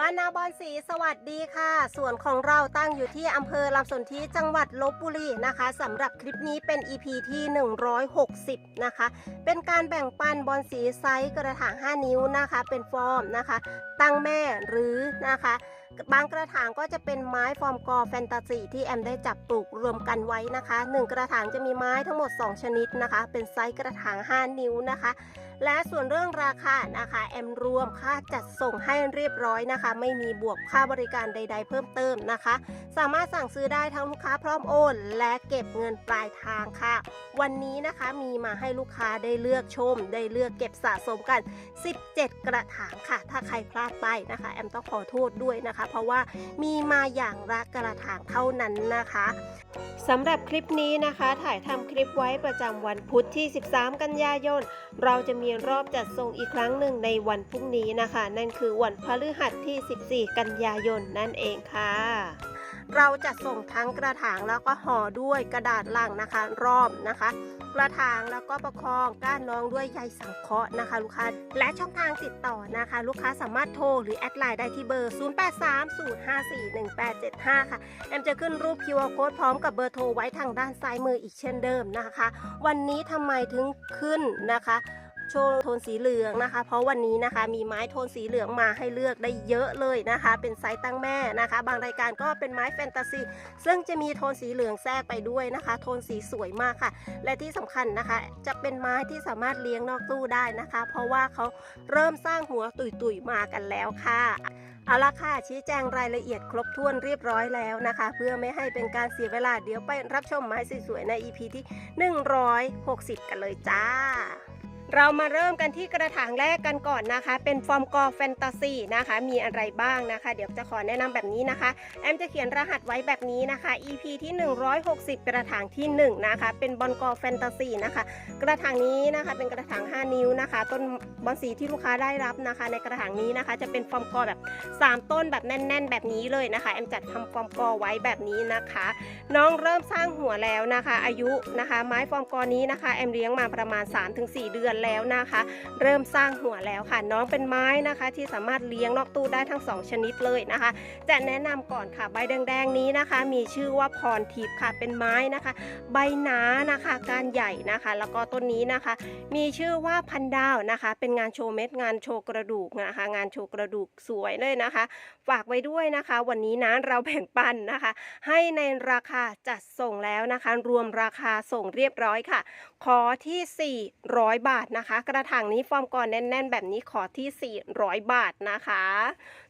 บ้านนาบอนสีสวัสดีค่ะ ส่วนของเราตั้งอยู่ที่อำเภอลำสนธิจังหวัดลบบุรีนะคะสำหรับคลิปนี้เป็น EP ที่ 160 นะคะ เป็นการแบ่งปันบอลสีไซส์กระถาง 5 นิ้วนะคะ เป็นฟอร์มนะคะ ตั้งแม่หรือนะคะบางกระถางก็จะเป็นไม้ฟอร์มกอแฟนตาซีที่แอมได้จับปลูกรวมกันไว้นะคะ 1 กระถางจะมีไม้ทั้งหมด 2 ชนิดนะคะ เป็นไซส์กระถาง 5 นิ้วนะคะ และส่วนเรื่องราคานะคะ แอมรวมค่าจัดส่งให้เรียบร้อยนะคะ ไม่มีบวกค่าบริการใด ๆ เพิ่มเติมนะคะ สามารถสั่งซื้อได้ทั้งลูกค้าพร้อมโอน และเก็บเงินปลายทางค่ะ วันนี้นะคะมีมาให้ลูกค้าได้เลือกชม ได้เลือกเก็บสะสมกัน 17 กระถางค่ะ ถ้าใครพลาดไปนะคะ แอมต้องขอโทษด้วยนะคะ เพราะว่ามีมาอย่างละกระถางเท่านั้นนะคะสำหรับคลิปนี้นะคะ ถ่ายทำคลิปไว้ประจำวันพุธที่ 13 กันยายน เราจะมีรอบจัดส่งอีกครั้งหนึ่งในวันพรุ่งนี้นะคะ นั่นคือวันพฤหัสที่ 14 กันยายนนั่นเองค่ะเราจะส่งทั้งกระถางแล้วก็ห่อด้วยกระดาษลังนะคะ รอบนะคะ กระถางแล้วก็ประคองก้านน้องด้วยใยสังเคราะห์นะคะ ลูกค้าและช่องทางติดต่อนะคะ ลูกค้าสามารถโทรหรือแอดไลน์ได้ที่เบอร์ 0830541875 ค่ะ แอมจะขึ้นรูป QR code พร้อมกับเบอร์โทรไว้ทางด้านซ้ายมืออีกเช่นเดิมนะคะ วันนี้ทำไมถึงขึ้นนะคะ โชว์โทนสีเหลืองนะคะ เพราะวันนี้นะคะมีไม้โทนสีเหลืองมาให้เลือกได้เยอะเลยนะคะ เป็นไซส์ตั้งแม่นะคะ บางรายการก็เป็นไม้แฟนตาซีซึ่งจะมีโทนสีเหลืองแทรกไปด้วยนะคะ โทนสีสวยมากค่ะ และที่สำคัญนะคะ จะเป็นไม้ที่สามารถเลี้ยงนอกตู้ได้นะคะ เพราะว่าเขาเริ่มสร้างหัวตุยๆมากันแล้วค่ะเอาละค่ะชี้แจงรายละเอียดครบถ้วนเรียบร้อยแล้วนะคะ เพื่อไม่ให้เป็นการเสียเวลาเดี๋ยวไปรับชมไม้สวยๆใน EP ที่ 160 กันเลยจ้า เรามาเริ่มกันที่กระถางแรกกันก่อนนะคะ เป็นฟอร์มกอแฟนตาซีนะคะ มีอะไรบ้างนะคะ เดี๋ยวจะขอแนะนำแบบนี้นะคะ แอมจะเขียนรหัสไว้แบบนี้นะคะ EP ที่ 160 กระถางที่ 1 นะคะ เป็นบอลกอแฟนตาซีนะคะ กระถางนี้นะคะ เป็นกระถาง 5 นิ้วนะคะ ต้นบอลสีที่ลูกค้าได้รับนะคะ ในกระถางนี้นะคะ จะเป็นฟอร์มกอแบบ 3 ต้นแบบแน่น ๆ แบบนี้เลยนะคะ แอมจัดทำฟอร์มกอไว้แบบนี้นะคะ น้องเริ่มสร้างหัวแล้วนะคะ อายุนะคะ ไม้ฟอร์มกอนี้นะคะ แอมเลี้ยงมาประมาณ 3-4 เดือนแล้วนะคะ เริ่มสร้างหัวแล้วค่ะ น้องเป็นไม้นะคะที่สามารถเลี้ยงนอกตู้ได้ทั้ง 2 ชนิดเลยนะคะ จะแนะนำก่อนค่ะใบแดงๆนี้นะคะ มีชื่อว่าพรทิพย์ค่ะเป็นไม้นะคะ ใบหนานะคะการใหญ่นะคะ แล้วก็ต้นนี้นะคะ มีชื่อว่าพันดาวนะคะ เป็นงานโชว์เม็ดงานโชว์กระดูกนะคะ งานโชว์กระดูกสวยเลยนะคะ ฝากไว้ด้วยนะคะ วันนี้นะเราแบ่งปันนะคะ ให้ในราคาจัดส่งแล้วนะคะ รวมราคาส่งเรียบร้อยค่ะ ขอที่ 400 บาทนะคะ กระถางนี้ฟอร์มก่อนแน่น ๆ แบบนี้ขอที่ 400 บาทนะคะ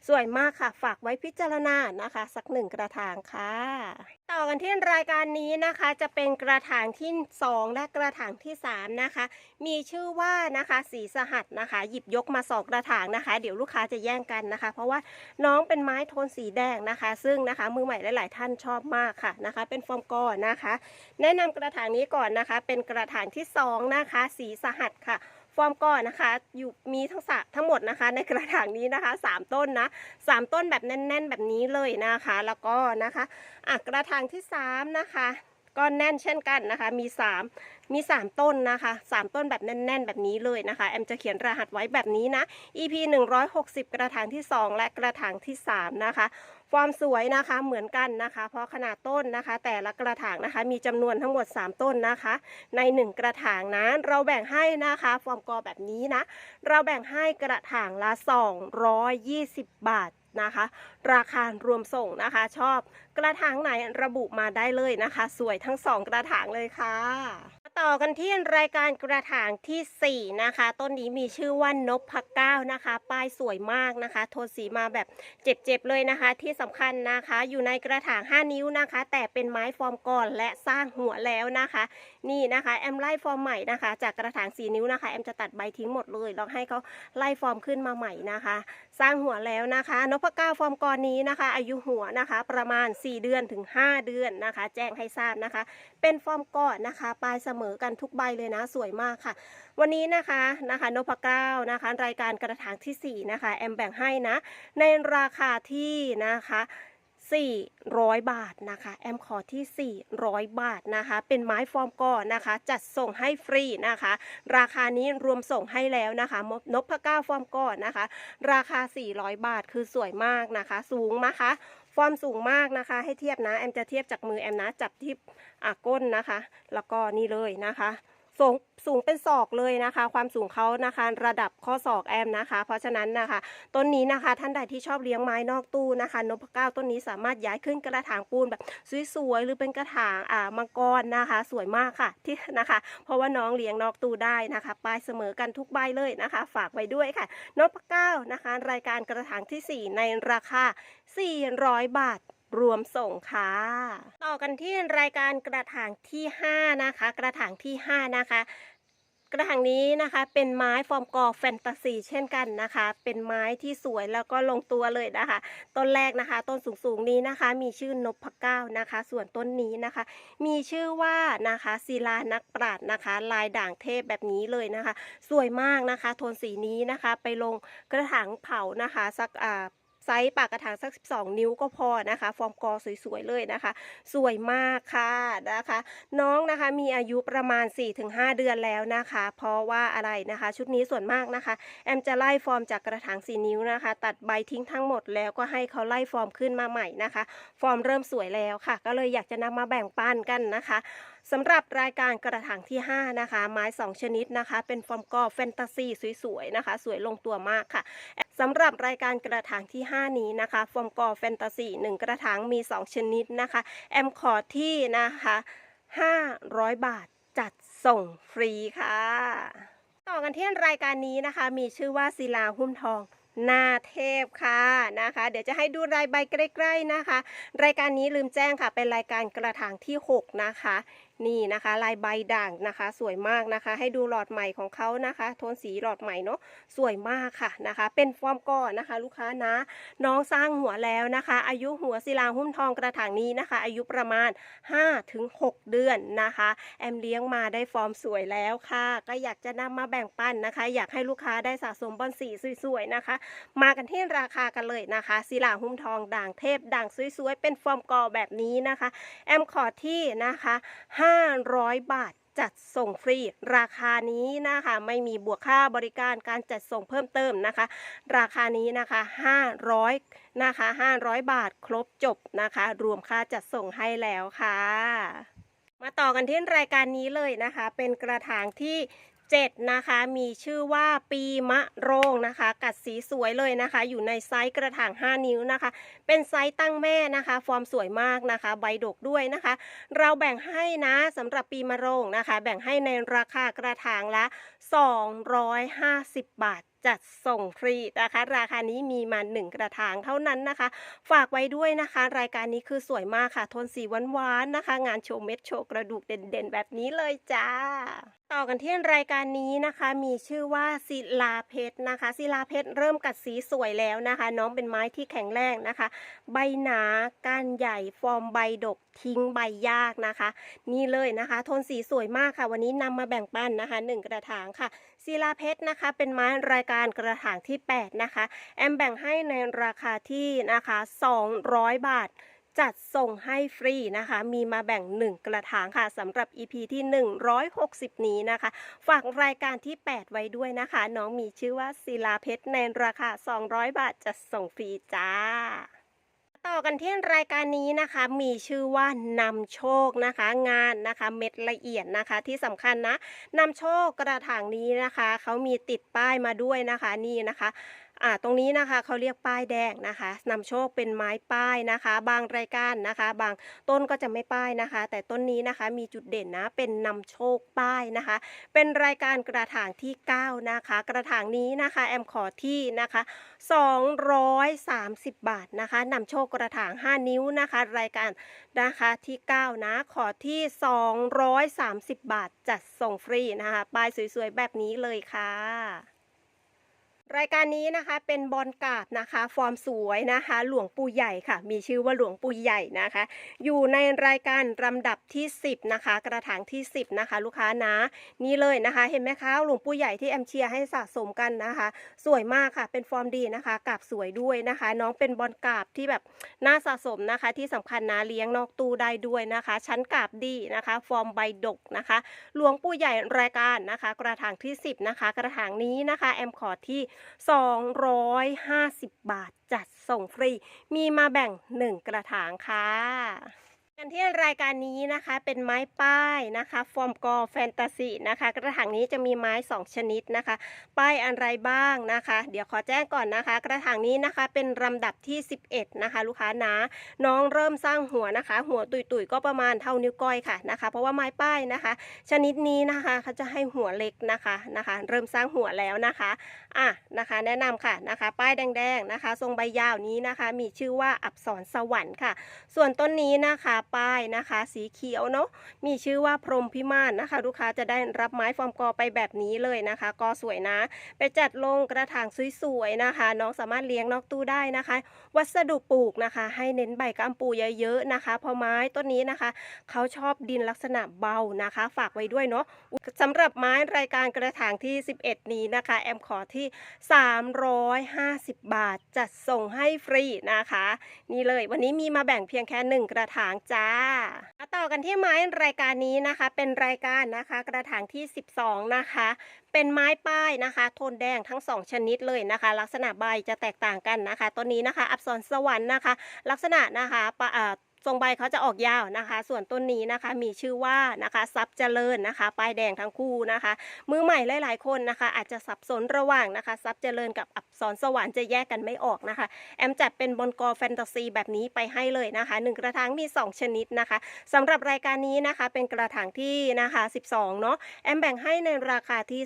สวยมากค่ะ ฝากไว้พิจารณานะคะ สักหนึ่งกระถางค่ะ ต่อกันที่รายการนี้นะคะจะเป็นกระถางที่ 2 และกระถางที่ 3 นะคะ มีชื่อว่านะคะสีสหัสนะคะ หยิบยกมาสองกระถางนะคะ เดี๋ยวลูกค้าจะแย่งกันนะคะ เพราะว่าน้องเป็นไม้โทนสีแดงนะคะ ซึ่งนะคะมือใหม่หลาย ๆ ท่านชอบมากค่ะนะคะ เป็นฟอร์มกอนนะคะ แนะนำกระถางนี้ก่อนนะคะ เป็นกระถางที่สองนะคะ สีสหัสค่ะ ฟอร์มก่อนนะคะ อยู่มีทั้งสะทั้งหมดนะคะ ในกระถางนี้นะคะสามต้นนะสามต้นแบบแน่น ๆ แบบนี้เลยนะคะ แล้วก็นะคะอะกระถางที่สามนะคะก็แน่นเช่นกันนะคะ มีสามมี 3 ต้นนะคะ 3 ต้นแบบแน่น ๆ แบบนี้เลยนะคะ แอมจะเขียนรหัสไว้แบบนี้นะ EP 160 กระถางที่ 2 และกระถางที่ 3 นะคะ ความสวยนะคะเหมือนกันนะคะ เพราะขนาดต้นนะคะ แต่ละกระถางนะคะ มีจำนวนทั้งหมด 3 ต้นนะคะ ใน 1 กระถางนะเราแบ่งให้นะคะฟอร์มกอแบบนี้นะ เราแบ่งให้กระถางละ 220 บาทนะคะ ราคารวมส่งนะคะชอบกระถางไหนระบุมาได้เลยนะคะ สวยทั้งสองกระถางเลยค่ะ ต่อกันที่รายการกระถางทีสี่4 นะคะ ต้นนี้มีชื่อว่านพพักเก้านะคะ ป้ายสวยมากนะคะ โทนสีมาแบบเจ็บๆเลยนะคะ ที่สำคัญนะคะ อยู่ในกระถาง 5 นิ้วนะคะ แต่เป็นไม้ฟอร์มก่อนและสร้างหัวแล้วนะคะ นี่นะคะแอมไล่ฟอร์มใหม่นะคะ จากกระถาง4นิ้วนะคะแอมจะตัดใบทิ้งหมดเลยล้วให้เขาไล่ฟอร์มขึ้นมาใหม่นะคะ สร้างหัวแล้วนะคะนพเก้าฟอร์มกรนี้นะคะ อายุหัวนะคะ ประมาณ 4 เดือนถึง 5 เดือนนะคะ แจ้งให้ทราบนะคะ เป็นฟอร์มก่อนนะคะปลายเสมอกันทุกใบเลยนะ สวยมากค่ะ วันนี้นะคะนะคะนพเก้านะคะ รายการกระถางที่ 4 นะคะ แอมแบ่งให้นะ ในราคาที่นะคะ 400 บาทนะคะแอมขอที่ 400 บาทนะคะ เป็นไม้ฟอร์มก่อนนะคะ จัดส่งให้ฟรีนะคะ ราคานี้รวมส่งให้แล้วนะคะมนพเก้าฟอร์มก่อนนะคะ ราคา 400 บาทคือสวยมากนะคะ สูงนะคะฟอร์มสูงมากนะคะ ให้เทียบนะแอมจะเทียบจากมือแอมนะจับที่อก้นนะคะ แล้วก็นี่เลยนะคะ สูงสูงเป็นศอกเลยนะคะ ความสูงเขานะคะ ระดับข้อศอกแอมนะคะ เพราะฉะนั้นนะคะต้นนี้นะคะท่านใดที่ชอบเลี้ยงไม้นอกตู้นะคะนพเก้าต้นนี้สามารถย้ายขึ้นกระถางปูนแบบสวยๆหรือเป็นกระถางอ่ามังกรนะคะ สวยมากค่ะที่นะคะ เพราะว่าน้องเลี้ยงนอกตู้ได้นะคะปลายเสมอกันทุกใบเลยนะคะ ฝากไว้ด้วยค่ะนพเก้านะคะ รายการกระถางทีสี่4 ในราคา 400 บาท รวมส่งค่ะ ต่อกันที่รายการกระถางที่ 5 นะคะ กระถางที่ 5 นะคะ กระถางนี้นะคะเป็นไม้ฟอร์มกอแฟนตาซีเช่นกันนะคะ เป็นไม้ที่สวยแล้วก็ลงตัวเลยนะคะ ต้นแรกนะคะ ต้นสูงๆนี้นะคะ มีชื่อนพเก้านะคะ ส่วนต้นนี้นะคะ มีชื่อว่านะคะศิลานักปราดนะคะ ลายด่างเทพแบบนี้เลยนะคะ สวยมากนะคะ โทนสีนี้นะคะ ไปลงกระถางเผานะคะสักอ่า ไซส์ปากกระถางสัก 12 นิ้วก็พอนะคะ ฟอร์มกอสวยๆเลยนะคะ สวยมากค่ะนะคะ น้องนะคะมีอายุประมาณ 4-5 เดือนแล้วนะคะ เพราะว่าอะไรนะคะ ชุดนี้ส่วนมากนะคะ แอมจะไล่ฟอร์มจากกระถาง4นิ้วนะคะ ตัดใบทิ้งทั้งหมดแล้วก็ให้เขาไล่ฟอร์มขึ้นมาใหม่นะคะ ฟอร์มเริ่มสวยแล้วค่ะ ก็เลยอยากจะนำมาแบ่งปันกันนะคะ สำหรับรายการกระถางที่ 5 นะคะ ไม้ 2 ชนิดนะคะ เป็นฟอร์มกอแฟนตาซีสวยๆนะคะ สวยลงตัวมากค่ะสำหรับรายการกระถางที่ 5 นี้นะคะ ฟอร์มกอแฟนตาซี1กระถางมี 2 ชนิดนะคะ แอมขอที่นะคะ 500 บาทจัดส่งฟรีค่ะ ต่อกันที่รายการนี้นะคะ มีชื่อว่าศิลาหุ้มทองหน้าเทพค่ะนะคะ เดี๋ยวจะให้ดูรายใบใกล้ ๆนะคะ รายการนี้ลืมแจ้งค่ะ เป็นรายการกระถางที่ 6 นะคะ นี่นะคะลายใบด่างนะคะ สวยมากนะคะ ให้ดูหลอดใหม่ของเขานะคะ โทนสีหลอดใหม่เนาะสวยมากค่ะนะคะ เป็นฟอร์มก่อนนะคะ ลูกค้านะ น้องสร้างหัวแล้วนะคะ อายุหัวศิลาหุ้มทองกระถางนี้นะคะ อายุประมาณ 5-6 เดือนนะคะ แอมเลี้ยงมาได้ฟอร์มสวยแล้วค่ะ ก็อยากจะนำมาแบ่งปันนะคะ อยากให้ลูกค้าได้สะสมบอลสีสวยๆนะคะ มากันที่ราคากันเลยนะคะศิลาหุ้มทองด่างเทพด่างสวยๆเป็นฟอร์มกอแบบนี้นะคะ แอมขอที่นะคะ500 บาทจัดส่งฟรี ราคานี้นะคะ ไม่มีบวกค่าบริการการจัดส่งเพิ่มเติมนะคะ ราคานี้นะคะ 500นะคะ500 บาทครบจบนะคะ รวมค่าจัดส่งให้แล้วค่ะ มาต่อกันที่รายการนี้เลยนะคะ เป็นกระถางที่ 7 นะคะ มีชื่อว่าปีมะโรงนะคะ กัดสีสวยเลยนะคะ อยู่ในไซส์กระถาง 5 นิ้วนะคะ เป็นไซส์ตั้งแม่นะคะ ฟอร์มสวยมากนะคะ ใบดกด้วยนะคะ เราแบ่งให้นะสำหรับปีมะโรงนะคะ แบ่งให้ในราคากระถางละ 250 บาทจัดส่งฟรีนะคะ ราคานี้มีมา1กระถางเท่านั้นนะคะ ฝากไว้ด้วยนะคะ รายการนี้คือสวยมากค่ะโทนสีหวานๆนะคะ งานโชว์เม็ดโชว์กระดูกเด่นๆ แบบนี้เลยจ้า ต่อกันที่รายการนี้นะคะ มีชื่อว่าศิลาเพชรนะคะศิลาเพชรเริ่มกัดสีสวยแล้วนะคะ น้องเป็นไม้ที่แข็งแรงนะคะ ใบหนาก้านใหญ่ฟอร์มใบดกทิ้งใบยากนะคะ นี่เลยนะคะ โทนสีสวยมากค่ะ วันนี้นำมาแบ่งปันนะคะหนึ่งกระถางค่ะศิลาเพชรนะคะ เป็นไม้รายการกระถางที่ 8 นะคะ แอมแบ่งให้ในราคาที่นะคะ 200 บาท จัดส่งให้ฟรีนะคะ มีมาแบ่ง 1 กระถางค่ะสำหรับ EP ที่ 160 นี้นะคะ ฝากรายการที่ 8 ไว้ด้วยนะคะ น้องมีชื่อว่าศิลาเพชรในราคา 200 บาทจัดส่งฟรีจ้าต่อกันที่รายการนี้นะคะมีชื่อว่านำโชคนะคะงานนะคะเม็ดละเอียดนะคะที่สำคัญนะนำโชคกระถางนี้นะคะเขามีติดป้ายมาด้วยนะคะนี่นะคะ อ่าตรงนี้นะคะเขาเรียกป้ายแดงนะคะนำโชคเป็นไม้ป้ายนะคะ บางรายการนะคะ บางต้นก็จะไม่ป้ายนะคะ แต่ต้นนี้นะคะมีจุดเด่นนะเป็นนำโชคป้ายนะคะ เป็นรายการกระถางที่ 9 นะคะ กระถางนี้นะคะแอมขอที่นะคะ 230 บาทนะคะนำโชคกระถาง 5 นิ้วนะคะ รายการนะคะที่ 9 นะ ขอที่ 230 บาทจัดส่งฟรีนะคะป้ายสวยๆแบบนี้เลยค่ะ รายการนี้นะคะเป็นบอลกาบนะคะ ฟอร์มสวยนะคะ หลวงปู่ใหญ่ค่ะ มีชื่อว่าหลวงปู่ใหญ่นะคะ อยู่ในรายการลำดับที่ 10 นะคะ กระถางที่ 10 นะคะ ลูกค้านะนี่เลยนะคะ เห็นไหมคะหลวงปู่ใหญ่ที่แอมเชียร์ให้สะสมกันนะคะ สวยมากค่ะ เป็นฟอร์มดีนะคะกาบสวยด้วยนะคะ น้องเป็นบอลกาบที่แบบน่าสะสมนะคะ ที่สำคัญนะเลี้ยงนอกตู้ได้ด้วยนะคะ ชั้นกาบดีนะคะ ฟอร์มใบดกนะคะ หลวงปู่ใหญ่รายการนะคะ กระถางที่ 10 นะคะ กระถางนี้นะคะแอมขอที่250 บาทจัดส่งฟรี มีมาแบ่ง 1 กระถางค่ะ กันที่รายการนี้นะคะเป็นไม้ป้ายนะคะฟอร์มกอแฟนตาซีนะคะ กระถางนี้จะมีไม้ 2 ชนิดนะคะ ป้ายอะไรบ้างนะคะ เดี๋ยวขอแจ้งก่อนนะคะ กระถางนี้นะคะเป็นลำดับที่ 11 นะคะ ลูกค้านะน้องเริ่มสร้างหัวนะคะ หัวตุยๆก็ประมาณเท่านิ้วก้อยค่ะนะคะ เพราะว่าไม้ป้ายนะคะ ชนิดนี้นะคะเขาจะให้หัวเล็กนะคะนะคะ เริ่มสร้างหัวแล้วนะคะอะนะคะ แนะนำค่ะนะคะ ป้ายแดงๆนะคะ ทรงใบยาวนี้นะคะ มีชื่อว่าอับสรสวรรค์ค่ะ ส่วนต้นนี้นะคะป้ายนะคะ สีเขียวเนาะมีชื่อว่าพรหมพิมานนะคะ ลูกค้าจะได้รับไม้ฟอร์มกอไปแบบนี้เลยนะคะกอสวยนะ ไปจัดลงกระถางสวยๆนะคะ น้องสามารถเลี้ยงนอกตู้ได้นะคะ วัสดุปลูกนะคะ ให้เน้นใบกำปูเยอะๆนะคะ เพราะไม้ต้นนี้นะคะ เขาชอบดินลักษณะเบานะคะ ฝากไว้ด้วยเนาะสำหรับไม้รายการกระถางที่ 11 นี้นะคะ แอมขอที่ 350 บาทจัดส่งให้ฟรีนะคะ นี่เลยวันนี้มีมาแบ่งเพียงแค่ 1 กระถางจ้ามาต่อกันที่ไม้รายการนี้นะคะ เป็นรายการนะคะ กระถางที่ 12 นะคะ เป็นไม้ป้ายนะคะ โทนแดงทั้ง 2 ชนิดเลยนะคะ ลักษณะใบจะแตกต่างกันนะคะต้นนี้นะคะ อับสรสวรรค์นะคะ ลักษณะนะคะะ ทรงใบเขาจะออกยาวนะคะ ส่วนต้นนี้นะคะมีชื่อว่านะคะซับเจริญนะคะป้ายแดงทั้งคู่นะคะ มือใหม่หลายๆคนนะคะ อาจจะสับสนระหว่างนะคะซับเจริญกับอับสรสวรรค์จะแยกกันไม่ออกนะคะ แอมจัดเป็นบอลกอแฟนตาซีแบบนี้ไปให้เลยนะคะหนึ่งกระถางมี 2 ชนิดนะคะสำหรับรายการนี้นะคะเป็นกระถางที่นะคะ 12 เนาะแอมแบ่งให้ในราคาที่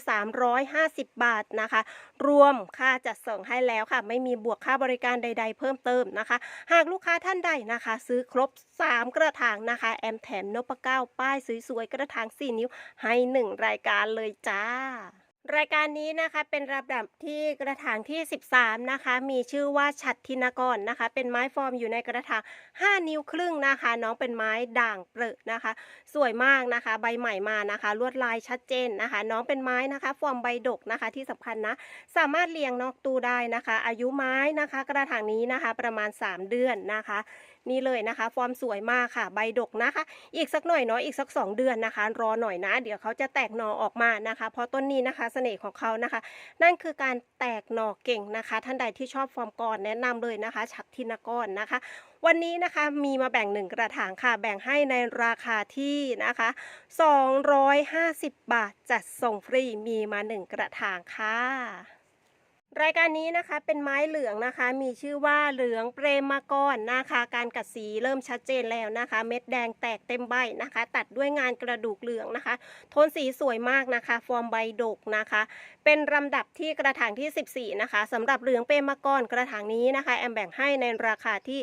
350 บาทนะคะ รวมค่าจัดส่งให้แล้วค่ะ ไม่มีบวกค่าบริการใด ๆ เพิ่มเติมนะคะ หากลูกค้าท่านใดนะคะ ซื้อครบบ 3 กระถางนะคะ แอมแถมนพเก้าป้ายสวยๆ กระถาง 4 นิ้วให้ 1 รายการเลยจ้ารายการนี้นะคะเป็นระดับที่กระถางที่ 13 นะคะ มีชื่อว่าฉัตรทินกรนะคะ เป็นไม้ฟอร์มอยู่ในกระถาง 5 นิ้วครึ่งนะคะ น้องเป็นไม้ด่างเปรอะนะคะ สวยมากนะคะ ใบใหม่มานะคะ ลวดลายชัดเจนนะคะ น้องเป็นไม้นะคะ ฟอร์มใบดกนะคะที่สำคัญนะสามารถเลี้ยงนอกตู้ได้นะคะ อายุไม้นะคะ กระถางนี้นะคะประมาณ 3 เดือนนะคะ นี่เลยนะคะฟอร์มสวยมากค่ะ ใบดกนะคะ อีกสักหน่อยเนาะอีกสัก 2 เดือนนะคะ รอหน่อยนะ เดี๋ยวเขาจะแตกหน่อออกมานะคะ เพราะต้นนี้นะคะเสน่ห์ของเขานะคะ นั่นคือการแตกหน่อเก่งนะคะ ท่านใดที่ชอบฟอร์มกรแนะนำเลยนะคะ ชักทินกรนะคะวันนี้นะคะมีมาแบ่งหนึ่งกระถางค่ะ แบ่งให้ในราคาที่นะคะ 250 บาทจัดส่งฟรีมีมาหนึ่งกระถางค่ะ รายการนี้นะคะเป็นไม้เหลืองนะคะ มีชื่อว่าเหลืองเปรมมากรนะคะ การกัดสีเริ่มชัดเจนแล้วนะคะ เม็ดแดงแตกเต็มใบนะคะ ตัดด้วยงานกระดูกเหลืองนะคะ โทนสีสวยมากนะคะ ฟอร์มใบดกนะคะ เป็นลำดับที่กระถางที่ 14 นะคะสำหรับเหลืองเปรมมากรกระถางนี้นะคะ แอมแบ่งให้ในราคาที่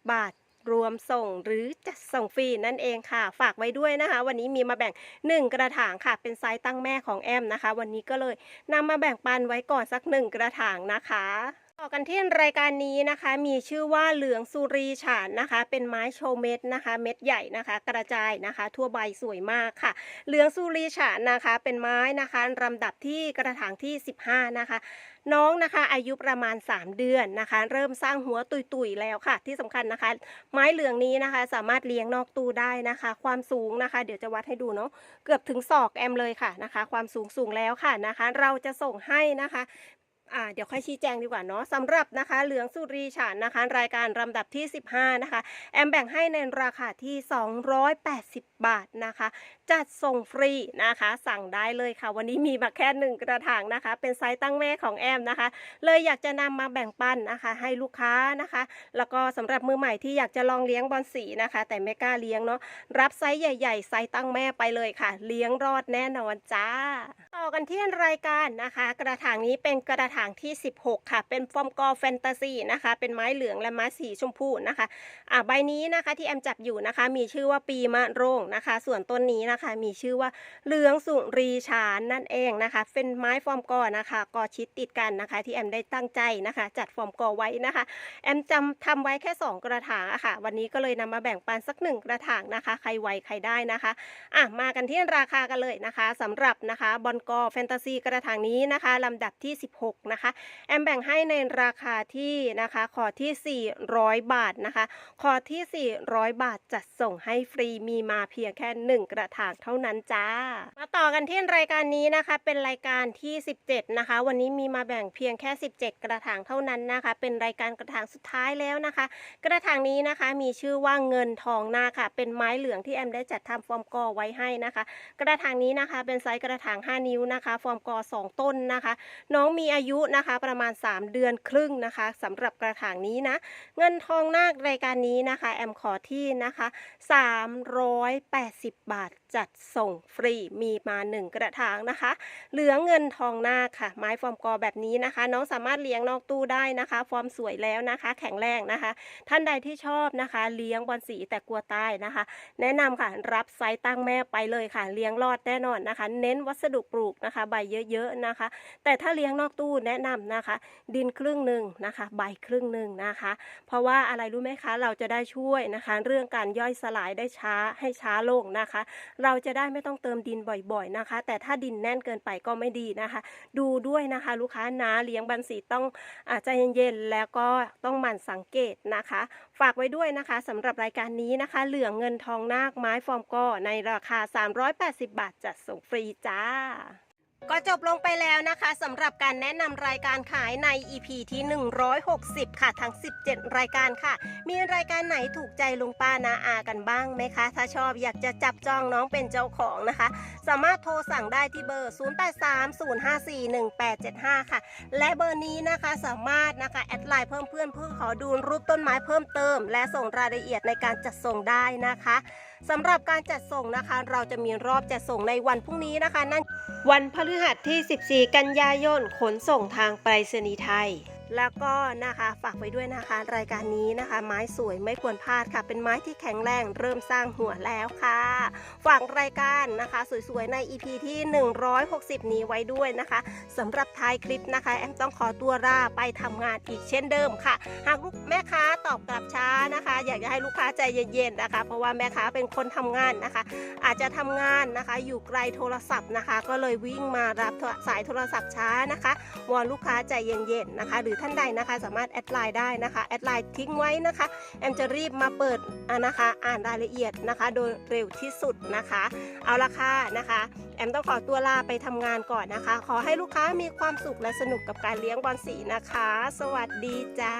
250 บาท รวมส่งหรือจัดส่งฟรีนั่นเองค่ะ ฝากไว้ด้วยนะคะ วันนี้มีมาแบ่ง 1 กระถางค่ะ เป็นไซส์ตั้งแม่ของแอมนะคะ วันนี้ก็เลยนำมาแบ่งปันไว้ก่อนสักหนึ่งกระถางนะคะ ต่อกันที่รายการนี้นะคะ มีชื่อว่าเหลืองสุรีฉานนะคะ เป็นไม้โชว์เม็ดนะคะ เม็ดใหญ่นะคะ กระจายนะคะ ทั่วใบสวยมากค่ะ เหลืองสุรีฉานนะคะ เป็นไม้นะคะลำดับที่กระถางที่ 15 นะคะ น้องนะคะ อายุประมาณ 3 เดือนนะคะ เริ่มสร้างหัวตุยๆแล้วค่ะ ที่สำคัญนะคะ ไม้เหลืองนี้นะคะ สามารถเลี้ยงนอกตู้ได้นะคะ ความสูงนะคะ เดี๋ยวจะวัดให้ดูเนาะเกือบถึงศอกแอมเลยค่ะนะคะ ความสูงสูงแล้วค่ะนะคะ เราจะส่งให้นะคะ อ่าเดี๋ยวค่อยชี้แจงดีกว่าเนาะสำหรับนะคะ เหลืองสุรีฉานนะคะ รายการลำดับที่ 15 นะคะ แอมแบ่งให้ในราคาที่ 280 บาทนะคะ จัดส่งฟรีนะคะ สั่งได้เลยค่ะ วันนี้มีมาแค่หนึ่งกระถางนะคะ เป็นไซส์ตั้งแม่ของแอมนะคะ เลยอยากจะนำมาแบ่งปันนะคะ ให้ลูกค้านะคะ แล้วก็สำหรับมือใหม่ที่อยากจะลองเลี้ยงบอลสีนะคะ แต่ไม่กล้าเลี้ยงเนาะรับไซส์ใหญ่ๆไซส์ตั้งแม่ไปเลยค่ะ เลี้ยงรอดแน่นอนจ้า ต่อกันที่รายการนะคะ กระถางนี้เป็นกระถางถางที่ 16 ค่ะ เป็นฟอร์มกอแฟนตาซีนะคะ เป็นไม้เหลืองและไม้สีชมพูนะคะอ่าใบนี้นะคะที่แอมจับอยู่นะคะ มีชื่อว่าปีมะโรงนะคะ ส่วนต้นนี้นะคะ มีชื่อว่าเหลืองสุรีชานนั่นเองนะคะ เป็นไม้ฟอร์มกอนะคะกอชิดติดกันนะคะ ที่แอมได้ตั้งใจนะคะ จัดฟอร์มกอไว้นะคะ แอมจำทำไว้แค่ 2 กระถางอะค่ะ วันนี้ก็เลยนำมาแบ่งปันสักหนึ่งกระถางนะคะ ใครไหวใครได้นะคะอะมากันที่ราคากันเลยนะคะสำหรับนะคะบอลกอแฟนตาซีกระถางนี้นะคะลำดับที่ 16นะคะ แอมแบ่งให้ในราคาที่นะคะขอที่ 400 บาทนะคะ ขอที่ 400 บาทจัดส่งให้ฟรีมีมาเพียงแค่ 1 กระถางเท่านั้นจ้า มาต่อกันที่รายการนี้นะคะ เป็นรายการที่ 17 นะคะ วันนี้มีมาแบ่งเพียงแค่ 17 กระถางเท่านั้นนะคะ เป็นรายการกระถางสุดท้ายแล้วนะคะ กระถางนี้นะคะมีชื่อว่าเงินทองนาค่ะ เป็นไม้เหลืองที่แอมได้จัดทำฟอร์มกอไว้ให้นะคะ กระถางนี้นะคะเป็นไซส์กระถาง 5 นิ้วนะคะ ฟอร์มกอ 2 ต้นนะคะ น้องมีอายุนะคะประมาณ 3 เดือนครึ่งนะคะสำหรับกระถางนี้นะเงินทองนาครายการนี้นะคะแอมขอที่นะคะ 380 บาทจัดส่งฟรีมีมา 1 กระถางนะคะ เหลืองเงินทองนาคค่ะ ไม้ฟอร์มกอแบบนี้นะคะ น้องสามารถเลี้ยงนอกตู้ได้นะคะ ฟอร์มสวยแล้วนะคะ แข็งแรงนะคะ ท่านใดที่ชอบนะคะ เลี้ยงบอลสีแต่กลัวตายนะคะ แนะนำค่ะรับไซส์ตั้งแม่ไปเลยค่ะ เลี้ยงรอดแน่นอนนะคะ เน้นวัสดุปลูกนะคะ ใบเยอะๆนะคะ แต่ถ้าเลี้ยงนอกตู้แนะนำนะคะ ดินครึ่งหนึ่งนะคะ ใบครึ่งหนึ่งนะคะ เพราะว่าอะไรรู้ไหมคะ เราจะได้ช่วยนะคะ เรื่องการย่อยสลายได้ช้าให้ช้าลงนะคะ เราจะได้ไม่ต้องเติมดินบ่อยๆนะคะ แต่ถ้าดินแน่นเกินไปก็ไม่ดีนะคะ ดูด้วยนะคะ ลูกค้านะเลี้ยงบันสีต้องอาใจเย็นๆแล้วก็ต้องหมั่นสังเกตนะคะ ฝากไว้ด้วยนะคะสำหรับรายการนี้นะคะ เหลืองเงินทองนาคไม้ฟอร์มกอในราคา 380 บาทจัดส่งฟรีจ้า ก็จบลงไปแล้วนะคะสำหรับการแนะนำรายการขายใน EP ที่ 160 ค่ะ ทั้ง 17 รายการค่ะ มีรายการไหนถูกใจลุงป้านาอากันบ้างไหมคะ ถ้าชอบอยากจะจับจองน้องเป็นเจ้าของนะคะ สามารถโทรสั่งได้ที่เบอร์ 0830541875 ค่ะ และเบอร์นี้นะคะสามารถนะคะ แอดไลน์เพิ่มเพื่อนเพื่อขอดูรูปต้นไม้เพิ่มเติม และส่งรายละเอียดในการจัดส่งได้นะคะสำหรับการจัดส่งนะคะ เราจะมีรอบจัดส่งในวันพรุ่งนี้นะคะ นั่นวันพฤหัสที่ 14 กันยายน ขนส่งทางไปรษณีย์ไทย แล้วก็นะคะฝากไว้ด้วยนะคะ รายการนี้นะคะ ไม้สวยไม่ควรพลาดค่ะ เป็นไม้ที่แข็งแรงเริ่มสร้างหัวแล้วค่ะฝากรายการนะคะ สวยๆใน EP ที่ 160 นี้ไว้ด้วยนะคะสำหรับท้ายคลิปนะคะ แอมต้องขอตัวลาไปทำงานอีกเช่นเดิมค่ะ หากลูกแม่ค้าตอบกลับช้านะคะ อยากจะให้ลูกค้าใจเย็นๆนะคะ เพราะว่าแม่ค้าเป็นคนทำงานนะคะ อาจจะทำงานนะคะ อยู่ไกลโทรศัพท์นะคะ ก็เลยวิ่งมารับสายโทรศัพท์ช้านะคะวอนลูกค้าใจเย็นๆนะคะ หรือท่านใดนะคะ สามารถแอดไลน์ได้นะคะแอดไลน์ทิ้งไว้นะคะแอมจะรีบมาเปิดนะคะอ่านรายละเอียดนะคะ โดยเร็วที่สุดนะคะ เอาละค่ะนะคะแอมต้องขอตัวลาไปทำงานก่อนนะคะ ขอให้ลูกค้ามีความสุขและสนุกกับการเลี้ยงบอลสีนะคะ สวัสดีจ้า